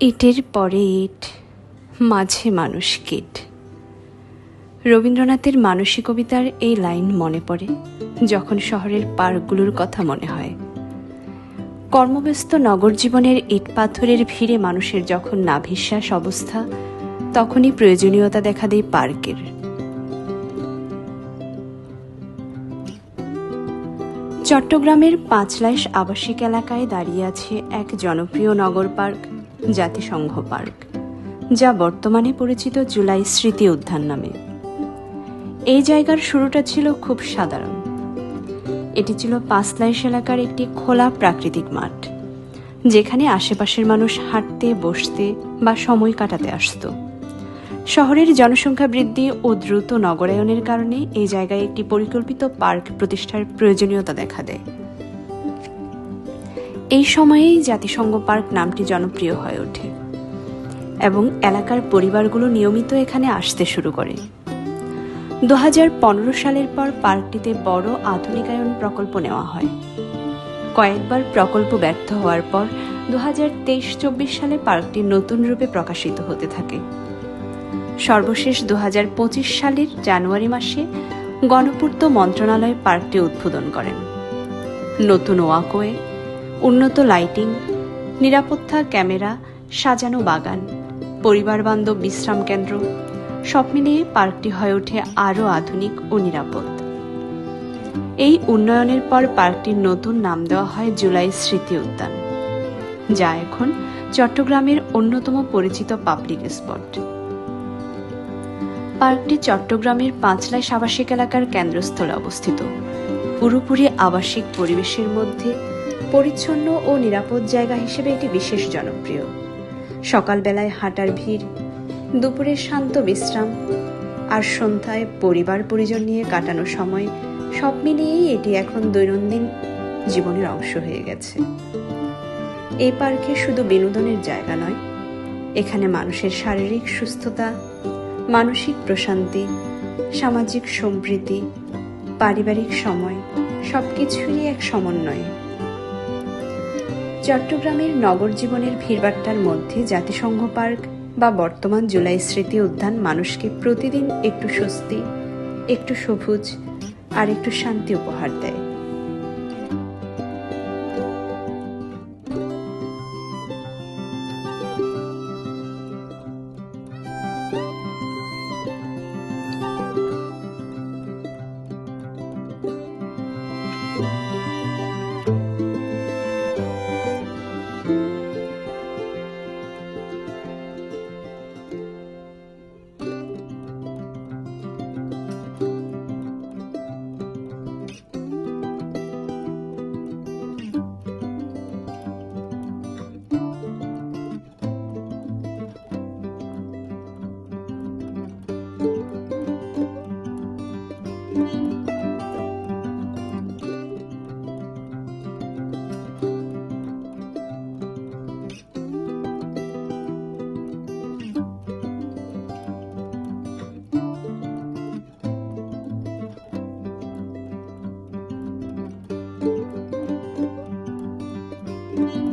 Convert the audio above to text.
ইটের পরে ইট, মাঝে মানুষ কীট। রবীন্দ্রনাথের মানসী কবিতার এই লাইন মনে পড়ে যখন শহরের পার্কগুলোর কথা মনে হয়। কর্মব্যস্ত নগর জীবনের ইট পাথরের ভিড়ে মানুষের যখন নাভিশ্বাস অবস্থা, তখনই প্রয়োজনীয়তা দেখা দেয় পার্কের। চট্টগ্রামের পাঁচলাইশ আবাসিক এলাকায় দাঁড়িয়ে আছে এক জনপ্রিয় নগর পার্ক। জাতিসংঘ পার্ক, যা বর্তমানে পরিচিত জুলাই স্মৃতি উদ্যান নামে। এই জায়গার শুরুটা ছিল খুব সাধারণ। এটি ছিল পাঁচলাইশ এলাকার একটি খোলা প্রাকৃতিক মাঠ, যেখানে আশেপাশের মানুষ হাঁটতে, বসতে বা সময় কাটাতে আসত। শহরের জনসংখ্যা বৃদ্ধি ও দ্রুত নগরায়নের কারণে এই জায়গায় একটি পরিকল্পিত পার্ক প্রতিষ্ঠার প্রয়োজনীয়তা দেখা দেয়। এই সময়েই জাতিসংঘ পার্ক নামটি জনপ্রিয় হয়ে ওঠে এবং এলাকার পরিবারগুলো নিয়মিত এখানে আসতে শুরু করে। দু হাজার পনেরো সালের পর পার্কটিতে বড় আধুনিকায়ন প্রকল্প নেওয়া হয়। কয়েকবার প্রকল্প ব্যর্থ হওয়ার পর দু হাজার তেইশ চব্বিশ সালে পার্কটি নতুন রূপে প্রকাশিত হতে থাকে। সর্বশেষ দু হাজার পঁচিশ সালের জানুয়ারি মাসে গণপূর্ত মন্ত্রণালয় পার্কটি উদ্বোধন করেন। নতুন ওয়াকওয়ে উন্নত লাইটিং, নিরাপত্তা ক্যামেরা, সাজানো বাগান পরিবার বান্ধব বিশ্রাম কেন্দ্র, সব মিলিয়ে পার্কটি হয়ে ওঠে আরও আধুনিক ও নিরাপদ। এই উন্নয়নের পর পার্কটির নতুন নাম দেওয়া হয় জুলাই স্মৃতি উদ্যান, যা এখন চট্টগ্রামের অন্যতম পরিচিত পাবলিক স্পট। পার্কটি চট্টগ্রামের পাঁচলাই আবাসিক এলাকার কেন্দ্রস্থলে অবস্থিত। পুরোপুরি আবাসিক পরিবেশের মধ্যে পরিচ্ছন্ন ও নিরাপদ জায়গা হিসেবে এটি বিশেষ জনপ্রিয়। সকালবেলায় হাঁটার ভিড়, দুপুরে শান্ত বিশ্রাম, আর সন্ধ্যায় পরিবার পরিজন নিয়ে কাটানো সময়, সব মিলিয়েই এটি এখন দৈনন্দিন জীবনের অংশ হয়ে গেছে। এই পার্কে শুধু বিনোদনের জায়গা নয়, এখানে মানুষের শারীরিক সুস্থতা, মানসিক প্রশান্তি, সামাজিক সম্প্রীতি, পারিবারিক সময়, সবকিছুরই এক সমন্বয়। চট্টগ্রামের নগর জীবনের ভিড়বাট্টার মধ্যে জাতিসংঘ পার্ক বা বর্তমান জুলাই স্মৃতি উদ্যান মানুষকে প্রতিদিন একটু স্বস্তি, একটু সবুজ, আর একটু শান্তি উপহার দেয়। Bye.